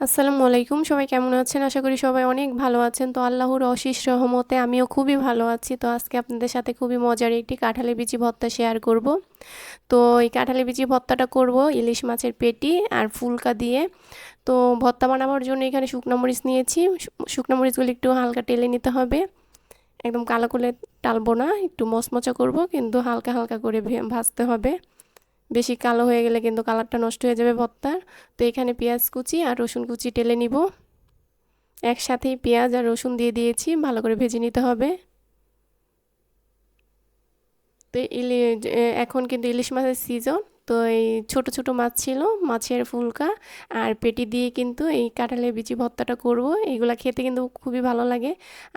আসসালামু আলাইকুম, সবাই কেমন আছেন? আশা করি সবাই অনেক ভালো আছেন। তো আল্লাহর অশিস রহমতে আমিও খুবই ভালো আছি। তো আজকে আপনাদের সাথে খুবই মজার একটি কাঁঠালি বিচি ভর্তা শেয়ার করব। তো এই কাঁঠালি বিচি ভর্তাটা করব ইলিশ মাছের পেটি আর ফুলকা দিয়ে। তো ভর্তা বানাবার জন্য এখানে শুকনো মরিচ নিয়েছি। শুকনো মরিচগুলো একটু হালকা টেলে নিতে হবে। একদম কালো করে টালবো না, একটু মচমচা করব, কিন্তু হালকা হালকা করে ভাজতে হবে। বেশি কালো হয়ে গেলে কিন্তু কালারটা নষ্ট হয়ে যাবে ভর্তার। তো এখানে পেঁয়াজ কুচি আর রসুন কুচি টেলে নিব। একসাথেই পেঁয়াজ আর রসুন দিয়ে দিয়েছি, ভালো করে ভেজে নিতে হবে। তো ইলি এখন কিন্তু ইলিশ মাছের সিজন তো এই ছোট ছোট মাছ ছিল, মাছের ফুলকা আর পেটি দিয়ে কিন্তু এই কাঁঠালের বিচি ভর্তাটা করব। এইগুলা খেতে কিন্তু খুবই ভালো লাগে।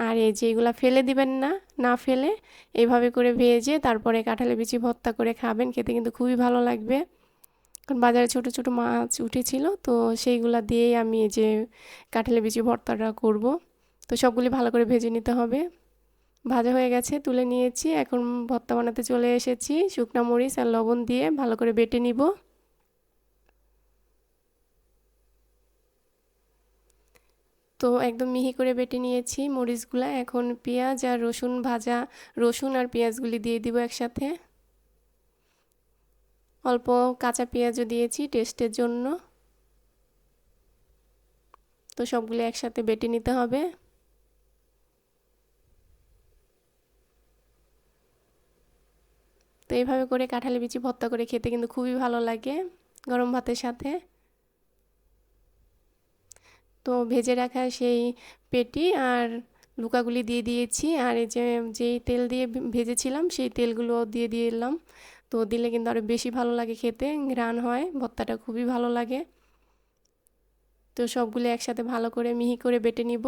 আর এই যে এগুলা ফেলে দিবেন না না ফেলে এইভাবে করে ভেজে তারপরে কাঁঠালের বিচি ভর্তা করে খাবেন, খেতে কিন্তু খুবই ভালো লাগবে। কারণ বাজারে ছোট ছোট মাছ উঠেছিল, তো সেইগুলা দিয়েই আমি এই যে কাঁঠালের বিচি ভর্তাটা করব। তো সবগুলি ভালো করে ভেজে নিতে হবে। ভাজা হয়ে গেছে, তুলে নিয়েছি। এখন ভর্তা বানাতে চলে এসেছি। শুকনা মরিচ আর লবণ দিয়ে ভালো করে বেটে নিব। তো একদম মিহি করে বেটে নিয়েছি মরিচগুলা। এখন পেঁয়াজ আর রসুন ভাজা, রসুন আর পেঁয়াজগুলি দিয়ে দিব একসাথে। অল্প কাঁচা পেঁয়াজও দিয়েছি টেস্টের জন্য। তো সবগুলো একসাথে বেটে নিতে হবে। তো এইভাবে করে কাঁঠালি বিচি ভর্তা করে খেতে কিন্তু খুবই ভালো লাগে গরম ভাতের সাথে। তো ভেজে রাখা সেই পেটি আর লুকাগুলি দিয়ে দিয়েছি আর এই যে, যেই তেল দিয়ে ভেজেছিলাম সেই তেলগুলো দিয়ে দিলাম। তো দিলে কিন্তু আরও বেশি ভালো লাগে খেতে, ঘ্রাণ হয়, ভর্তাটা খুবই ভালো লাগে। তো সবগুলো একসাথে ভালো করে মিহি করে বেটে নিব।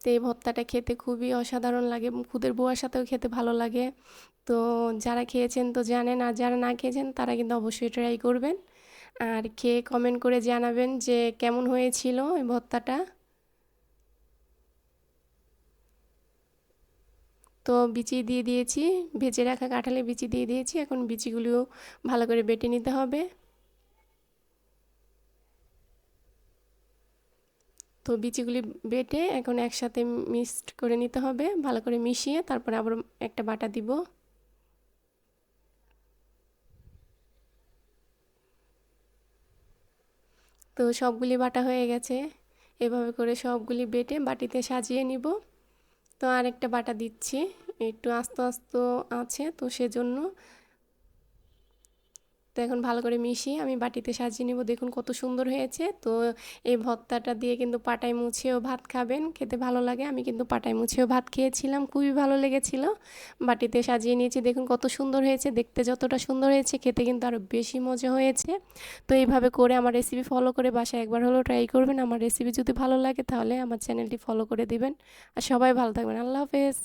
তো এই ভর্তাটা খেতে খুবই অসাধারণ লাগে। খুদের বোয়ার সাথেও খেতে ভালো লাগে। তো যারা খেয়েছেন তো জানেন, আর যারা না খেয়েছেন তারা কিন্তু অবশ্যই ট্রাই করবেন। আর খেয়ে কমেন্ট করে জানাবেন যে কেমন হয়েছিল এই ভর্তাটা। তো বিচি দিয়ে দিয়েছি, ভেজে রাখা কাঁঠালে বিচি দিয়ে দিয়েছি। এখন বিচিগুলিও ভালো করে বেটে নিতে হবে। তো বিচিগুলি বেটে এখন একসাথে মিক্সড করে নিতে হবে, ভালো করে মিশিয়ে তারপরে আবার একটা বাটা দিব। তো সবগুলি বাটা হয়ে গেছে, এভাবে করে সবগুলি বেটে বাটিতে সাজিয়ে নিব। তো আরেকটা বাটা দিচ্ছি, একটু আস্তে আস্তে আছে তো সেজন্য এখন ভালো করে মিশিয়ে আমি বাটিতে সাজিয়ে নেব। দেখুন কত সুন্দর হয়েছে। তো এই ভর্তাটা দিয়ে কিন্তু পাটায় মুছেও ভাত খাবেন। খেতে ভালো লাগে। আমি কিন্তু পাটায় মুছেও ভাত খেয়েছিলাম। খুবই ভালো লেগেছিল। বাটিতে সাজিয়ে নিয়েছি। দেখুন কত সুন্দর হয়েছে। দেখতে যতটা সুন্দর হয়েছে, খেতে কিন্তু আরও বেশি মজা হয়েছে। তো এইভাবে করে আমার রেসিপি ফলো করে বাসায় একবার হলেও ট্রাই করবেন। আমার রেসিপি যদি ভালো লাগে তাহলে আমার চ্যানেলটি ফলো করে দিবেন। আর সবাই ভালো থাকবেন। আল্লাহ হাফেজ।